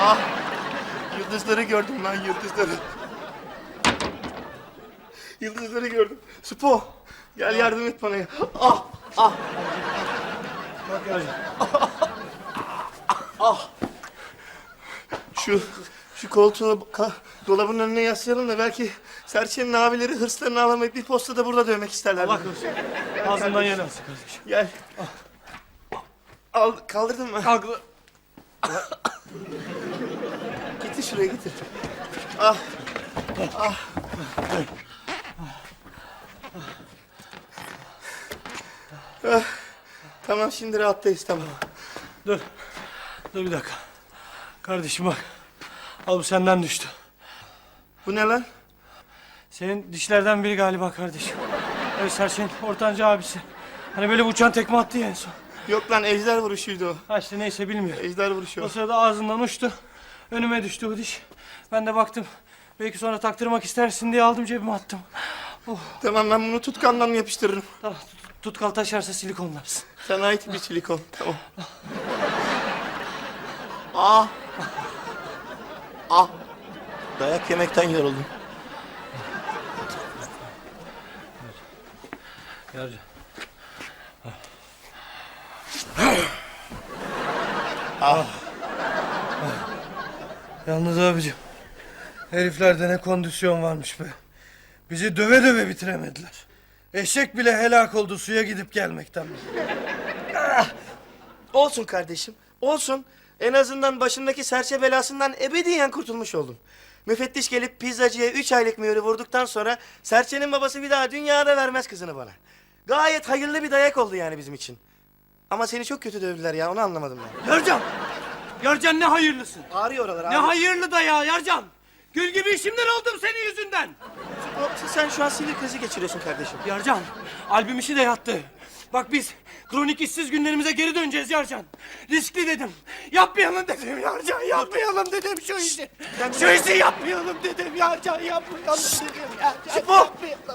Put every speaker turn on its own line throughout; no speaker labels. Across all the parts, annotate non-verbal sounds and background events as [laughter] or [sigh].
Ah! Yıldızları gördüm lan yıldızları. Yıldızları gördüm. Spo! Gel yardım et bana ya. Ah! Ah!
Bak Yarcan.
Şu şu koltuğu ka- dolabın önüne yaslayalım da belki Serçe'nin abileri hırslarını alamayıp bir postada burada dövmek isterler.
Allah korusun. Ağzından yer alsın kardeşim.
Gel. Al, kaldırdın mı?
Kalk. [laughs]
Şuraya getir. Ah. Ah. Ah. Tamam şimdi rahattayız tamam.
Dur. Dur bir dakika. Kardeşim bak. Al bu senden düştü.
Bu ne lan?
Senin dişlerden biri galiba kardeşim. Evet Serçe'nin ortanca abisi. Hani böyle uçan tekme attı ya en son.
Yok lan ejder vuruşuydu o.
Ha işte neyse bilmiyorum.
Ejder vuruşu
O
o.
sırada ağzından uçtu. Önüme düştü bu diş. Ben de baktım. Belki sonra taktırmak istersin diye aldım cebime attım.
Tamam ben bunu tutkandan yapıştırırım.
Tamam tut, tutkal taşarsa silikonlarsın.
Sana ait bir silikon. Tamam. Ah. Ah. Dayak yemekten yoruldum.
Yarcan. Yalnız abicim. Heriflerde ne kondisyon varmış be. Bizi döve döve bitiremediler. Eşek bile helak oldu suya gidip gelmekten.
Olsun kardeşim. Olsun. En azından başındaki serçe belasından ebediyen kurtulmuş oldum. Müfettiş gelip pizzacıya üç aylık mühürü vurduktan sonra serçenin babası bir daha dünyada vermez kızını bana. Gayet hayırlı bir dayak oldu yani bizim için. Ama seni çok kötü dövdüler ya onu anlamadım ben.
Yarcan! Yarcan ne hayırlısın.
Ağrıyor oralar abi.
Ne hayırlı da ya Yarcan. Gül gibi işimden oldum senin yüzünden.
Sen şu an sinir krizi geçiriyorsun kardeşim.
Yarcan, albüm işi de yattı. Bak biz kronik işsiz günlerimize geri döneceğiz Yarcan. Riskli dedim. Yapmayalım dedim Yarcan, yapmayalım dedim şu işi. Şu işi yapmayalım dedim Yarcan, yapmayalım dedim Yarcan.
Spo!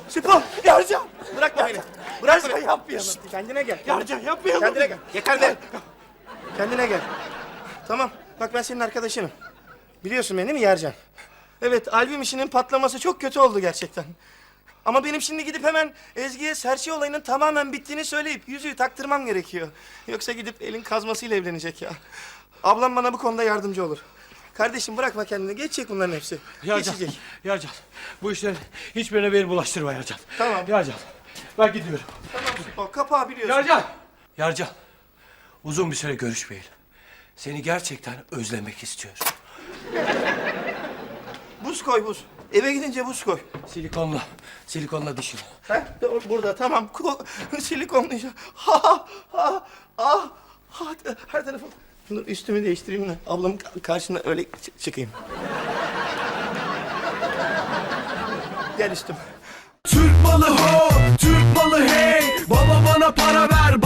Spo!
Yarcan,
Bırakma beni. Bırakma beni.
yapmayalım.
Kendine gel.
Yarcan yapmayalım.
Kendine gel. Yeter be. Kendine gel. Tamam. Bak ben senin arkadaşınım. Biliyorsun beni değil mi Yercan? Evet albüm işinin patlaması çok kötü oldu gerçekten. Ama benim şimdi gidip hemen Ezgi'ye serçe olayının tamamen bittiğini söyleyip yüzüğü taktırmam gerekiyor. Yoksa gidip elin kazmasıyla evlenecek ya. Ablam bana bu konuda yardımcı olur. Kardeşim bırakma kendini. Geçecek bunların hepsi.
Yarcan,
Geçecek.
Yarcan. Bu işlerin hiçbirine beni bulaştırma Yarcan.
Tamam.
Yarcan, ben gidiyorum.
O kapağı biliyorsun.
Yarcan! Yarcan, uzun bir süre görüşmeyelim. Seni gerçekten özlemek istiyorum.
Buz koy buz. Eve gidince buz koy.
Silikonla, silikonla dişini.
Doğru, burada tamam. Ko silikonlayacağım. Ha ha ha ha ha her tarafım. Dur üstümü değiştireyim de ablamın ka- karşısına öyle çı- çıkayım. Gel üstüm.
Türk malı ho, Türk malı hey Baba bana para ver